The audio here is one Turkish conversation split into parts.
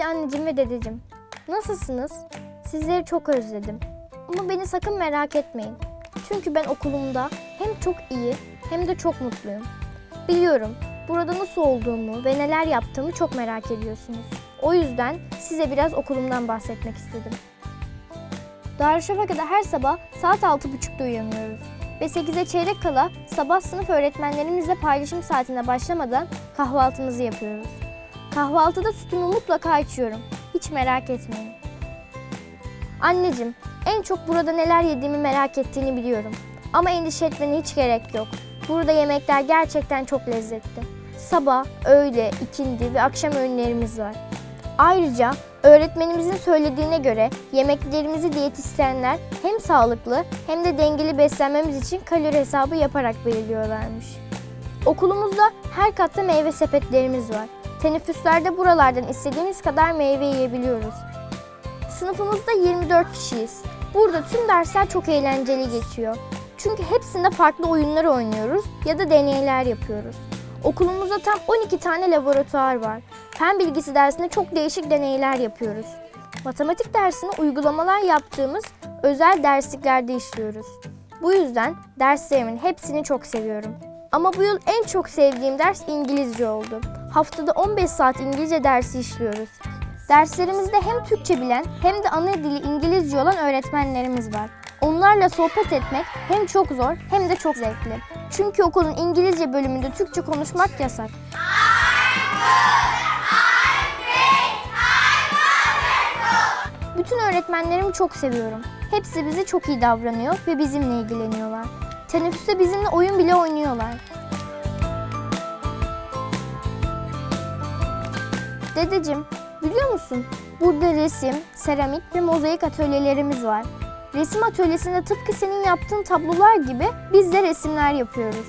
Sevgili anneciğim ve dedeciğim, nasılsınız? Sizleri çok özledim. Ama beni sakın merak etmeyin. Çünkü ben okulumda hem çok iyi hem de çok mutluyum. Biliyorum burada nasıl olduğumu ve neler yaptığımı çok merak ediyorsunuz. O yüzden size biraz okulumdan bahsetmek istedim. Darüşşafaka'da her sabah saat 6.30'da uyanıyoruz. Ve 8'e çeyrek kala sabah sınıf öğretmenlerimizle paylaşım saatine başlamadan kahvaltımızı yapıyoruz. Kahvaltıda sütümü mutlaka içiyorum. Hiç merak etmeyin. Anneciğim, en çok burada neler yediğimi merak ettiğini biliyorum. Ama endişe etmene hiç gerek yok. Burada yemekler gerçekten çok lezzetli. Sabah, öğle, ikindi ve akşam öğünlerimiz var. Ayrıca öğretmenimizin söylediğine göre yemeklerimizi diyetisyenler hem sağlıklı hem de dengeli beslenmemiz için kalori hesabı yaparak belirliyorlarmış. Okulumuzda her katta meyve sepetlerimiz var. Teneffüslerde buralardan istediğimiz kadar meyve yiyebiliyoruz. Sınıfımızda 24 kişiyiz. Burada tüm dersler çok eğlenceli geçiyor. Çünkü hepsinde farklı oyunlar oynuyoruz ya da deneyler yapıyoruz. Okulumuzda tam 12 tane laboratuvar var. Fen bilgisi dersinde çok değişik deneyler yapıyoruz. Matematik dersinde uygulamalar yaptığımız özel dersliklerde işliyoruz. Bu yüzden derslerimin hepsini çok seviyorum. Ama bu yıl en çok sevdiğim ders İngilizce oldu. Haftada 15 saat İngilizce dersi işliyoruz. Derslerimizde hem Türkçe bilen hem de ana dili İngilizce olan öğretmenlerimiz var. Onlarla sohbet etmek hem çok zor hem de çok zevkli. Çünkü okulun İngilizce bölümünde Türkçe konuşmak yasak. Bütün öğretmenlerimi çok seviyorum. Hepsi bize çok iyi davranıyor ve bizimle ilgileniyorlar. Teneffüste bizimle oyun bile oynuyorlar. Dedeciğim, biliyor musun? Burada resim, seramik ve mozaik atölyelerimiz var. Resim atölyesinde tıpkı senin yaptığın tablolar gibi biz de resimler yapıyoruz.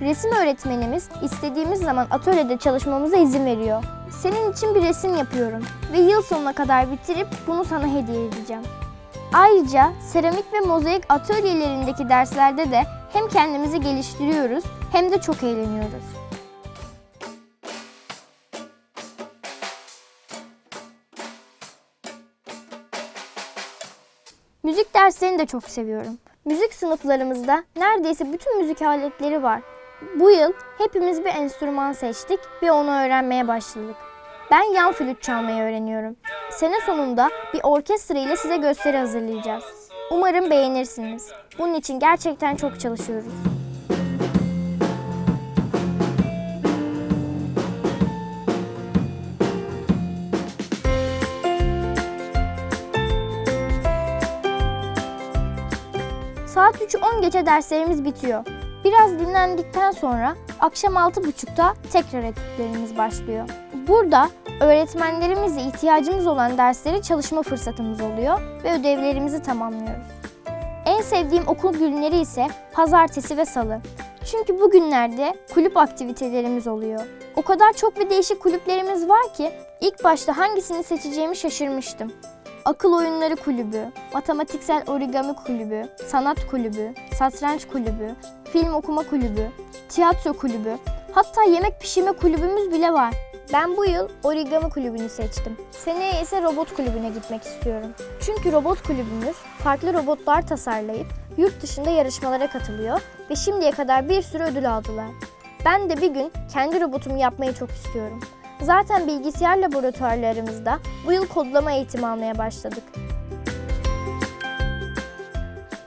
Resim öğretmenimiz istediğimiz zaman atölyede çalışmamıza izin veriyor. Senin için bir resim yapıyorum ve yıl sonuna kadar bitirip bunu sana hediye edeceğim. Ayrıca seramik ve mozaik atölyelerindeki derslerde de hem kendimizi geliştiriyoruz hem de çok eğleniyoruz. Müzik derslerini de çok seviyorum. Müzik sınıflarımızda neredeyse bütün müzik aletleri var. Bu yıl hepimiz bir enstrüman seçtik ve onu öğrenmeye başladık. Ben yan flüt çalmayı öğreniyorum. Sene sonunda bir orkestra ile size gösteri hazırlayacağız. Umarım beğenirsiniz. Bunun için gerçekten çok çalışıyoruz. Saat 3'ü 10 gece derslerimiz bitiyor. Biraz dinlendikten sonra akşam 6.30'da tekrar etütlerimiz başlıyor. Burada öğretmenlerimizle ihtiyacımız olan dersleri çalışma fırsatımız oluyor ve ödevlerimizi tamamlıyoruz. En sevdiğim okul günleri ise pazartesi ve salı. Çünkü bu günlerde kulüp aktivitelerimiz oluyor. O kadar çok ve değişik kulüplerimiz var ki ilk başta hangisini seçeceğimi şaşırmıştım. Akıl Oyunları Kulübü, Matematiksel Origami Kulübü, Sanat Kulübü, Satranç Kulübü, Film Okuma Kulübü, Tiyatro Kulübü, hatta yemek pişirme kulübümüz bile var. Ben bu yıl origami kulübünü seçtim. Seneye ise robot kulübüne gitmek istiyorum. Çünkü robot kulübümüz farklı robotlar tasarlayıp yurt dışında yarışmalara katılıyor ve şimdiye kadar bir sürü ödül aldılar. Ben de bir gün kendi robotumu yapmayı çok istiyorum. Zaten bilgisayar laboratuvarlarımızda bu yıl kodlama eğitimi almaya başladık.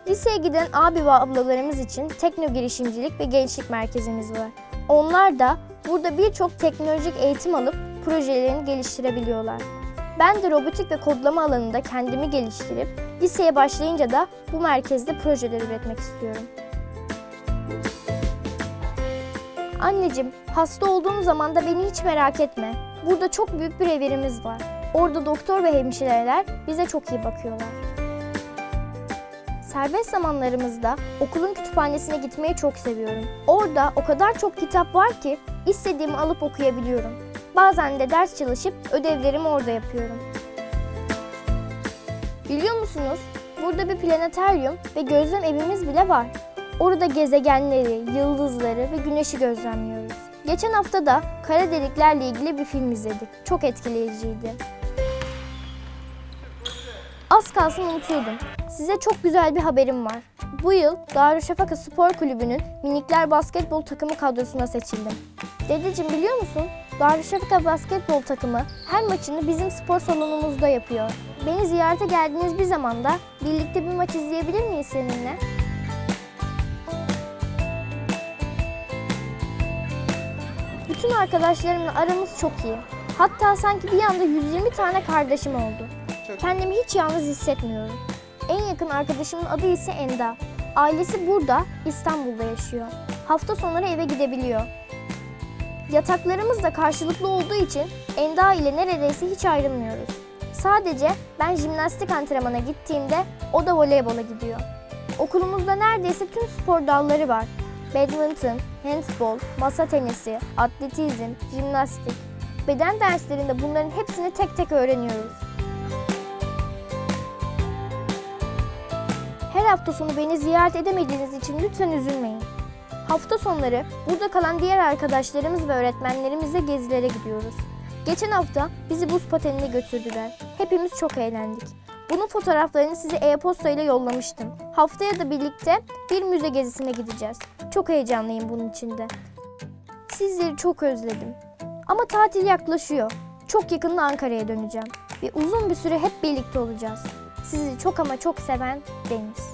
Liseye giden abi ve ablalarımız için tekno girişimcilik ve gençlik merkezimiz var. Onlar da burada birçok teknolojik eğitim alıp projelerini geliştirebiliyorlar. Ben de robotik ve kodlama alanında kendimi geliştirip liseye başlayınca da bu merkezde projeler üretmek istiyorum. Anneciğim, hasta olduğum zaman da beni hiç merak etme. Burada çok büyük bir evlerimiz var. Orada doktor ve hemşireler bize çok iyi bakıyorlar. Serbest zamanlarımızda okulun kütüphanesine gitmeyi çok seviyorum. Orada o kadar çok kitap var ki istediğimi alıp okuyabiliyorum. Bazen de ders çalışıp ödevlerimi orada yapıyorum. Biliyor musunuz? Burada bir planeteryum ve gözlem evimiz bile var. Orada gezegenleri, yıldızları ve güneşi gözlemliyoruz. Geçen hafta da kara deliklerle ilgili bir film izledik. Çok etkileyiciydi. Az kalsın unutuyordum. Size çok güzel bir haberim var. Bu yıl Darüşşafaka Spor Kulübü'nün minikler basketbol takımı kadrosuna seçildim. Dedeciğim biliyor musun? Darüşşafaka basketbol takımı her maçını bizim spor salonumuzda yapıyor. Beni ziyarete geldiğiniz bir zamanda birlikte bir maç izleyebilir miyiz seninle? Bütün arkadaşlarımla aramız çok iyi. Hatta sanki bir anda 120 tane kardeşim oldu. Kendimi hiç yalnız hissetmiyorum. En yakın arkadaşımın adı ise Enda. Ailesi burada, İstanbul'da yaşıyor. Hafta sonları eve gidebiliyor. Yataklarımız da karşılıklı olduğu için Enda ile neredeyse hiç ayrılmıyoruz. Sadece ben jimnastik antrenmana gittiğimde o da voleybola gidiyor. Okulumuzda neredeyse tüm spor dalları var. Badminton, handbol, masa tenisi, atletizm, jimnastik. Beden derslerinde bunların hepsini tek tek öğreniyoruz. Her hafta sonu beni ziyaret edemediğiniz için lütfen üzülmeyin. Hafta sonları burada kalan diğer arkadaşlarımız ve öğretmenlerimizle gezilere gidiyoruz. Geçen hafta bizi buz patenine götürdüler. Hepimiz çok eğlendik. Bunun fotoğraflarını size e-posta ile yollamıştım. Haftaya da birlikte bir müze gezisine gideceğiz. Çok heyecanlıyım bunun için de. Sizleri çok özledim. Ama tatil yaklaşıyor. Çok yakında Ankara'ya döneceğim. Ve uzun bir süre hep birlikte olacağız. Sizi çok ama çok seven Deniz.